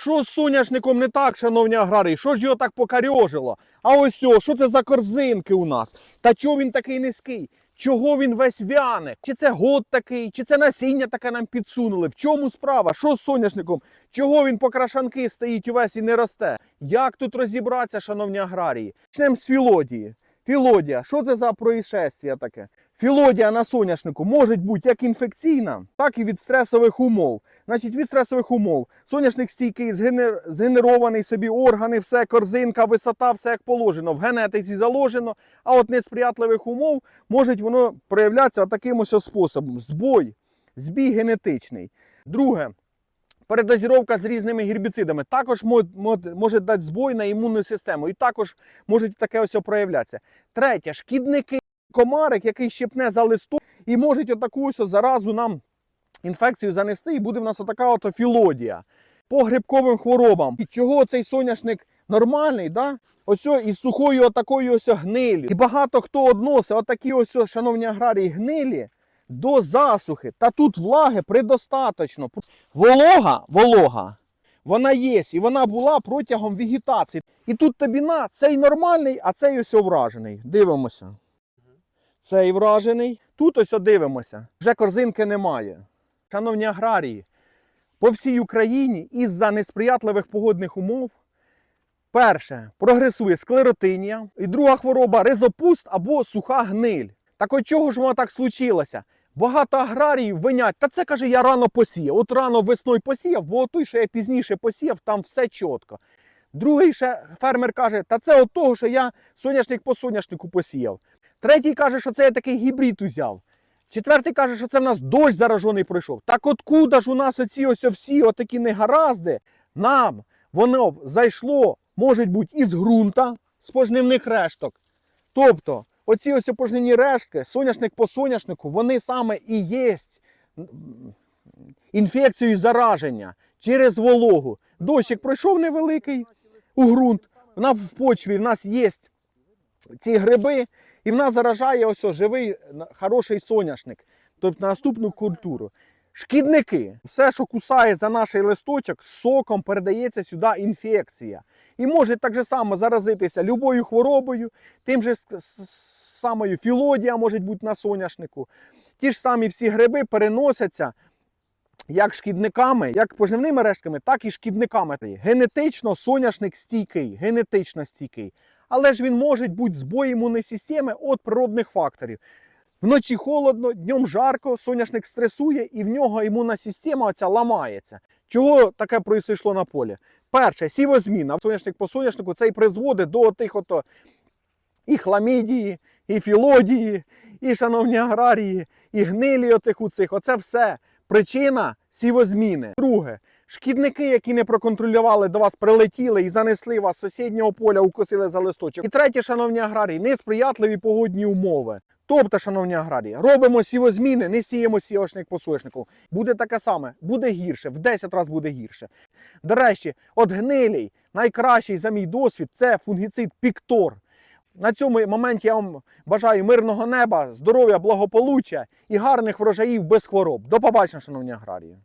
Що з соняшником не так, шановні аграрії? Що ж його так покарьожило? А ось о, що це за корзинки у нас? Та чого він такий низький? Чого він весь вяне? Чи це год такий, чи це насіння таке нам підсунули? В чому справа? Що з соняшником? Чого він по крашанки стоїть увесь і не росте? Як тут розібратися, шановні аграрії? Почнемо з філодії. Філодія, що це за происшествие таке? Філодія на соняшнику може бути як інфекційна, так і від стресових умов. Значить, від стресових умов. Соняшник стійкий, згенер... згенерований собі органи, все, корзинка, висота, все як положено. В генетиці заложено. А от несприятливих умов може воно проявлятися таким ось способом. Збой, збій генетичний. Друге, передозіровка з різними гербіцидами також мо- мо- може дати збой на імунну систему. І також може таке ось проявлятися. Третє, шкідники, комарик, який щепне за листок і може отаку ось заразу нам інфекцію занести, і буде в нас отака от філодія. По грибковим хворобам. І чого цей соняшник нормальний, да? ось із сухою отакою ось гнилі. І багато хто односить отакі ось, шановні аграрії, гнилі до засухи. Та тут влаги предостаточно. Волога, волога, вона є, і вона була протягом вегетації. І тут тобі на, цей нормальний, а цей ось вражений. Дивимося. Цей вражений. Тут ось дивимося. Вже корзинки немає. Шановні аграрії, по всій Україні із-за несприятливих погодних умов. Перше, прогресує склеротинія, і друга хвороба ризопуст або суха гниль. Так от чого ж воно так случилося? Багато аграріїв винять, та це каже, я рано посіяв. От рано весною посіяв, бо той, що я пізніше посіяв, там все чітко. Другий ще фермер каже, та це от того, що я соняшник по соняшнику посіяв. Третій каже, що це я такий гібрид узяв. Четвертий каже, що це в нас дощ заражений пройшов. Так откуда ж у нас оці ось всі отакі негаразди? Нам воно зайшло, може бути, із ґрунта, з пожнивних решток. Тобто, оці ось пожнивні рештки, соняшник по соняшнику, вони саме і є інфекцією зараження через вологу. Дощик пройшов невеликий у ґрунт, вона в почві в нас є ці гриби, і в нас заражає ось живий хороший соняшник, тобто наступну культуру. Шкідники, все, що кусає за наш листочок, соком передається сюди інфекція. І може так же само заразитися любою хворобою, тим же самою філодія може бути на соняшнику. Ті ж самі всі гриби переносяться як шкідниками, як поживними рештками, так і шкідниками. Генетично соняшник стійкий, генетично стійкий. Але ж він може бути збой імунної системи від природних факторів. Вночі холодно, днем жарко, соняшник стресує, і в нього імунна система оця ламається. Чого таке пройшло на полі? Перше, сівозміна. Соняшник по соняшнику це і призводить до тих ото і хламідії, і філодії, і шановні аграрії, і гнилі отих у цих. Оце все причина сівозміни. Друге, шкідники, які не проконтролювали до вас, прилетіли і занесли вас з сусіднього поля, укосили за листочок. І третє, шановні аграрії, несприятливі погодні умови. Тобто, шановні аграрії, робимо сівозміни, не сіємо сіошник по соняшнику. Буде таке саме, буде гірше, в 10 разів буде гірше. До речі, от гнилій, найкращий за мій досвід, це фунгіцид Піктор. На цьому моменті я вам бажаю мирного неба, здоров'я, благополуччя і гарних врожаїв без хвороб. До побачення, шановні аграрії.